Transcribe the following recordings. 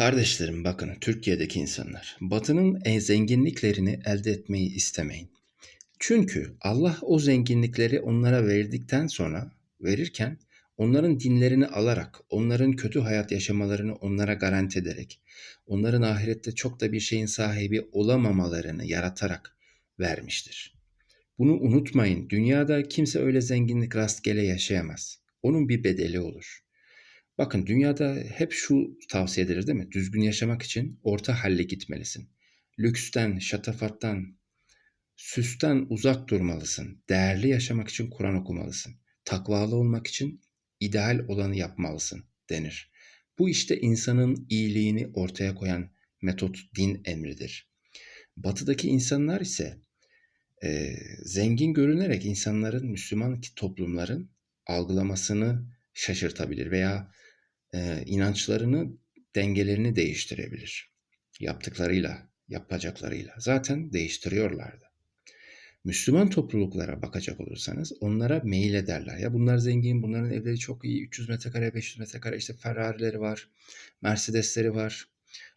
Kardeşlerim bakın Türkiye'deki insanlar Batı'nın en zenginliklerini elde etmeyi istemeyin. Çünkü Allah o zenginlikleri onlara verdikten sonra verirken onların dinlerini alarak, onların kötü hayat yaşamalarını onlara garanti ederek, onların ahirette çok da bir şeyin sahibi olamamalarını yaratarak vermiştir. Bunu unutmayın. Dünyada kimse öyle zenginlik rastgele yaşayamaz. Onun bir bedeli olur. Bakın dünyada hep şu tavsiye edilir değil mi? Düzgün yaşamak için orta halle gitmelisin. Lüksten, şatafattan, süsten uzak durmalısın. Değerli yaşamak için Kur'an okumalısın. Takvalı olmak için ideal olanı yapmalısın denir. Bu işte insanın iyiliğini ortaya koyan metot din emridir. Batıdaki insanlar ise e, zengin görünerek insanların, Müslüman toplumların algılamasını şaşırtabilir veya e, inançlarını, dengelerini değiştirebilir. Yaptıklarıyla, yapacaklarıyla. Zaten değiştiriyorlardı. Müslüman topluluklara bakacak olursanız onlara meyil ederler. Ya bunlar zengin, bunların evleri çok iyi, 300 metrekare, 500 metrekare işte Ferrari'leri var, Mercedes'leri var,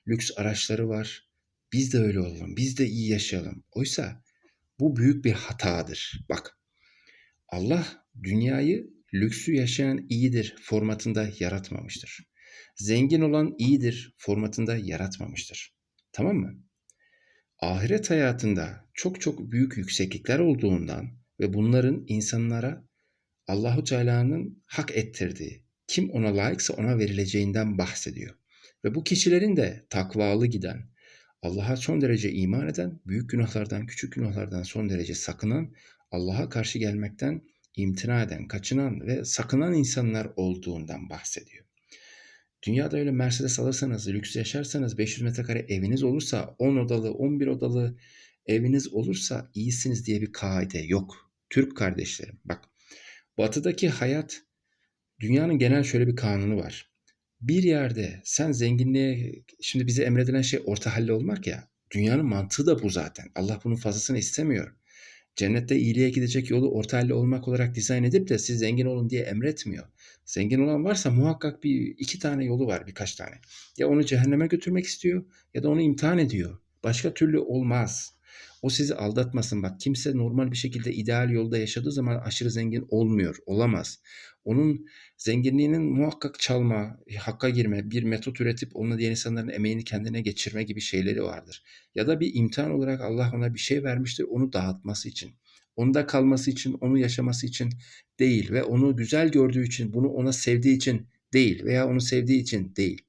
lüks araçları var. Biz de öyle olalım, biz de iyi yaşayalım. Oysa bu büyük bir hatadır. Bak, Allah dünyayı lüksü yaşayan iyidir formatında yaratmamıştır. Zengin olan iyidir formatında yaratmamıştır. Tamam mı? Ahiret hayatında çok çok büyük yükseklikler olduğundan ve bunların insanlara Allahu Teala'nın hak ettirdiği, kim ona layıksa ona verileceğinden bahsediyor. Ve bu kişilerin de takvalı giden, Allah'a son derece iman eden, büyük günahlardan, küçük günahlardan son derece sakınan, Allah'a karşı gelmekten imtina eden, kaçınan ve sakınan insanlar olduğundan bahsediyor. Dünyada öyle Mercedes alırsanız, lüks yaşarsanız, 500 metrekare eviniz olursa, 10 odalı, 11 odalı eviniz olursa iyisiniz diye bir kaide yok. Türk kardeşlerim bak batıdaki hayat dünyanın genel şöyle bir kanunu var. Bir yerde sen zenginliğe şimdi bize emredilen şey orta halli olmak ya. Dünyanın mantığı da bu zaten. Allah bunun fazlasını istemiyor. Cennette iyiliğe gidecek yolu orta olmak olarak dizayn edip de siz zengin olun diye emretmiyor. Zengin olan varsa muhakkak bir iki tane yolu var birkaç tane. Ya onu cehenneme götürmek istiyor ya da onu imtihan ediyor. Başka türlü olmaz. O sizi aldatmasın. Bak kimse normal bir şekilde ideal yolda yaşadığı zaman aşırı zengin olmuyor. Olamaz. Onun zenginliğinin muhakkak çalma, hakka girme, bir metot üretip onunla diğer insanların emeğini kendine geçirme gibi şeyleri vardır. Ya da bir imtihan olarak Allah ona bir şey vermiştir onu dağıtması için. Onda kalması için, onu yaşaması için değil ve onu güzel gördüğü için, bunu ona sevdiği için değil veya onu sevdiği için değil.